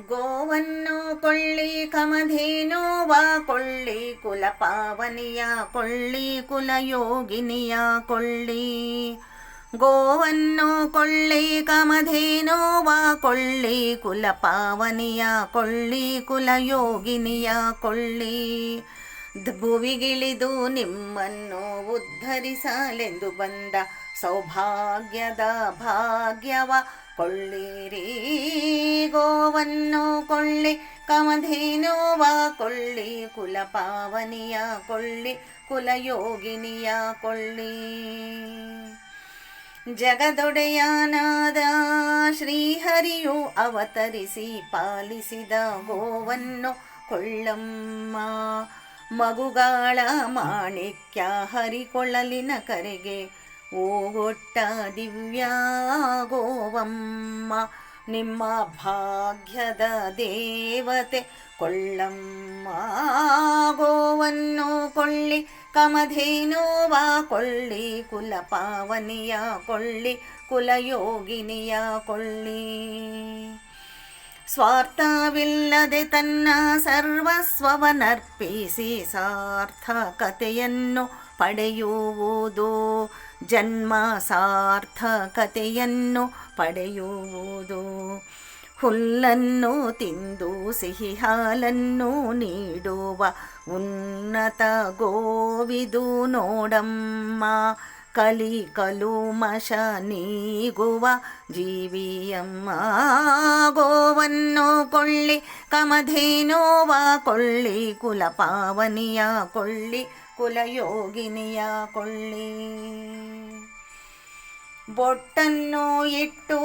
ಗೋವನ್ನು ಕೊಳ್ಳಿ ಕಮಧೇನೋವ ಕೊಳ್ಳಿ ಕುಲಪಾವನಿಯ ಕೊಳ್ಳಿ ಕುಲಯೋಗಿನಿಯ ಕೊಳ್ಳಿ. ಗೋವನ್ನು ಕೊಳ್ಳಿ ಕಮಧೇನೋವ ಕೊಳ್ಳಿ ಕುಲಪಾವನಿಯ ಕೊಳ್ಳಿ ಕುಲಯೋಗಿನಿಯ ಕೊಳ್ಳಿ. ಭುವಿಗಿಳಿದು ನಿಮ್ಮನ್ನು ಉದ್ಧರಿಸಲೆಂದು ಬಂದ ಸೌಭಾಗ್ಯದ ಭಾಗ್ಯವ ಕೊಳ್ಳಿರಿ, ಗೋವನ್ನು ಕೊಳ್ಳಿ, ಕಮಧೇನುವ ಕೊಳ್ಳಿ, ಕುಲಪಾವನಿಯ ಕೊಳ್ಳಿ, ಕುಲಯೋಗಿನಿಯ ಕೊಳ್ಳಿ. ಜಗದೊಡೆಯನಾದ ಶ್ರೀಹರಿಯು ಅವತರಿಸಿ ಪಾಲಿಸಿದ ಗೋವನ್ನು ಕೊಳ್ಳಮ್ಮ. ಮಗುಗಾಳ ಮಾಣಿಕ್ಯ ಹರಿಕೊಳ್ಳಲಿನ ಕರೆಗೆ ಓಗೊಟ್ಟ ದಿವ್ಯಾ ಗೋವಮ್ಮ, ನಿಮ್ಮ ಭಾಗ್ಯದ ದೇವತೆ ಕೊಳ್ಳಮ್ಮ, ಗೋವನ್ನು ಕೊಳ್ಳಿ ಕಮಧೇನೋವಾ ಕೊಳ್ಳಿ, ಕುಲ ಪಾವನಿಯ ಕೊಳ್ಳಿ, ಕುಲಯೋಗಿನಿಯ ಕೊಳ್ಳಿ. ಸ್ವಾರ್ಥವಿಲ್ಲದೆ ತನ್ನ ಸರ್ವಸ್ವವನರ್ಪಿಸಿ ಸಾರ್ಥಕತೆಯನ್ನು ಪಡೆಯುವುದು, ಜನ್ಮ ಸಾರ್ಥಕತೆಯನ್ನು ಪಡೆಯುವುದು. ಹುಲ್ಲನ್ನು ತಿಂದು ಸಿಹಿ ಹಾಲನ್ನು ನೀಡುವ ಉನ್ನತ ಗೋವಿದು ನೋಡಮ್ಮ. ಕಲಿ ಕಲುಮಶ ನೀಗುವ ಜೀವಿಯಮ್ಮ. ಗೋವನ್ನು ಕೊಳ್ಳಿ ಕಮಧೇನೋವ ಕೊಳ್ಳಿ, ಕುಲಪಾವನಿಯ ಕೊಳ್ಳಿ, ಕುಲಯೋಗಿನಿಯ ಕೊಳ್ಳಿ. ಬೊಟ್ಟನ್ನು ಇಟ್ಟು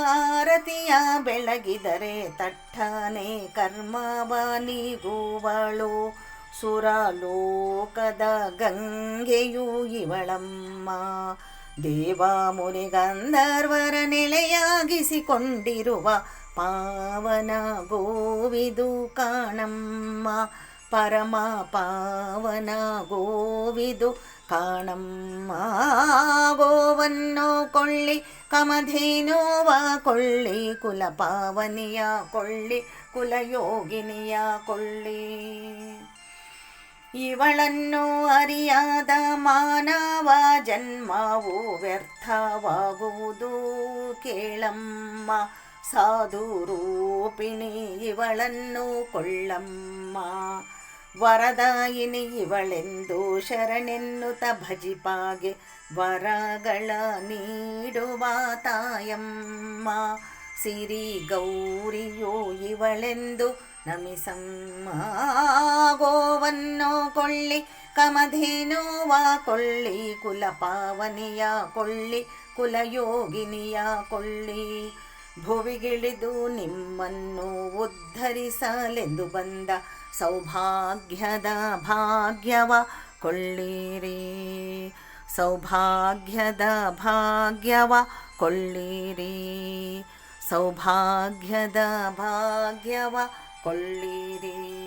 ಆರತಿಯ ಬೆಳಗಿದರೆ ತಟ್ಟನೆ ಕರ್ಮವನಿಗುವಳು. ಸುರಲೋಕದ ಗಂಗೆಯು ಇವಳಮ್ಮ. ದೇವ ಮುನಿಗಂಧರ್ವರ ನೆಲೆಯಾಗಿಸಿಕೊಂಡಿರುವ ಪಾವನ ಗೋವಿದು ಕಾಣಮ್ಮ. ಪರಮ ಪಾವನ ಗೋವಿದು ಕಾಣಮ್ಮ. ಗೋವನ್ನು ಕೊಳ್ಳಿ ಕಮಧೇನುವ ಕೊಳ್ಳಿ, ಕುಲ ಪಾವನಿಯ ಕೊಳ್ಳಿ ಕುಲಯೋಗಿನಿಯ ಕೊಳ್ಳಿ. ಇವಳನ್ನು ಅರಿಯಾದ ಮಾನವ ಜನ್ಮವು ವ್ಯರ್ಥವಾಗುವುದು ಕೇಳಮ್ಮ. ಸಾಧು ರೂಪಿಣಿ ಇವಳನ್ನು ಕೊಳ್ಳಮ್ಮ. ವರದಾಯಿನಿ ಇವಳೆಂದು ಶರಣೆನ್ನುತ ಭಜಿಪಾಗೆ ವರಗಳ ನೀಡುವ ತಾಯಮ್ಮ. ಸಿರಿ ಗೌರಿಯೋ ಇವಳೆಂದು ನಮಿಸಮ್ಮ. ಗೋವನ್ನು ಕೊಳ್ಳಿ ಕಮಧೇನೋವ ಕೊಳ್ಳಿ, ಕುಲಪಾವನಿಯ ಕೊಳ್ಳಿ, ಕುಲಯೋಗಿನಿಯ ಕೊಳ್ಳಿ. ಭುವಿಗಿಳಿದು ನಿಮ್ಮನ್ನು ಉದ್ಧರಿಸಲೆಂದು ಬಂದ ಸೌಭಾಗ್ಯದ ಭಾಗ್ಯವ ಕೊಳ್ಳಿರಿ. ಸೌಭಾಗ್ಯದ ಭಾಗ್ಯವ ಕೊಳ್ಳಿರಿ. ಸೌಭಾಗ್ಯದ ಭಾಗ್ಯವ ಕೊಳ್ಳಿರಿ.